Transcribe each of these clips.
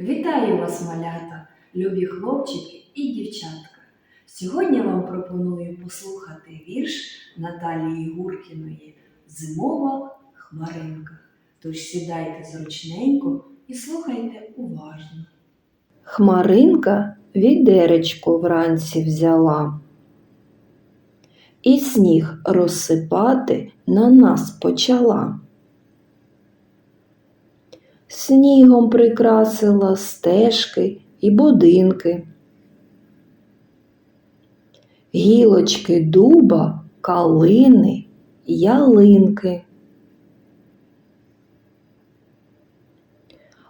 Вітаю вас, малята, любі хлопчики і дівчатка. Сьогодні вам пропоную послухати вірш Наталії Гуркіної Зимова хмаринка. Тож сідайте зручненько і слухайте уважно. Хмаринка відеречко вранці взяла. І сніг розсипати на нас почала. Снігом прикрасила стежки і будинки. Гілочки дуба, калини, ялинки.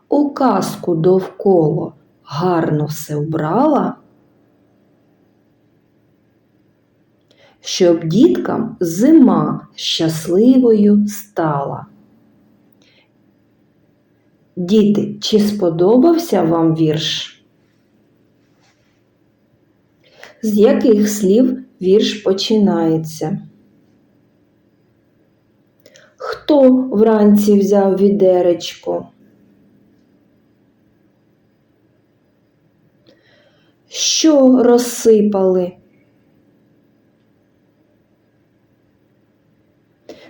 У казку довкола гарно все вбрала, щоб діткам зима щасливою стала. Діти, чи сподобався вам вірш? З яких слів вірш починається? Хто вранці взяв відеречко? Що розсипали?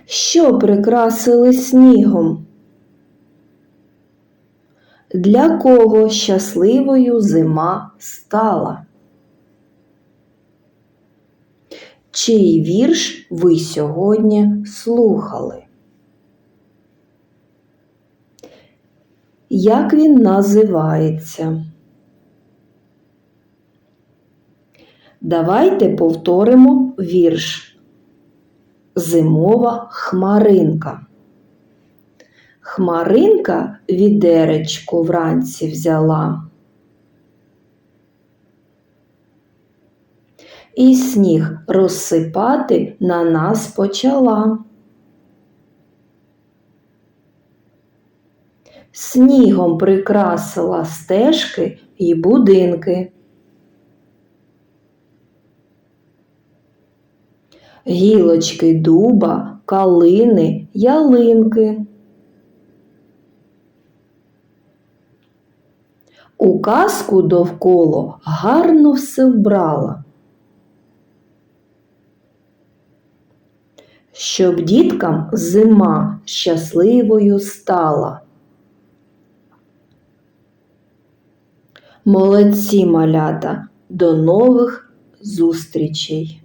Що прикрасили снігом? Для кого щасливою зима стала? Чий вірш ви сьогодні слухали? Як він називається? Давайте повторимо вірш. Зимова хмаринка. Хмаринка відеречко вранці взяла. І сніг розсипати на нас почала. Снігом прикрасила стежки і будинки. Гілочки дуба, калини, ялинки. У казку довкола гарно все вбрала. Щоб діткам зима щасливою стала. Молодці малята, до нових зустрічей!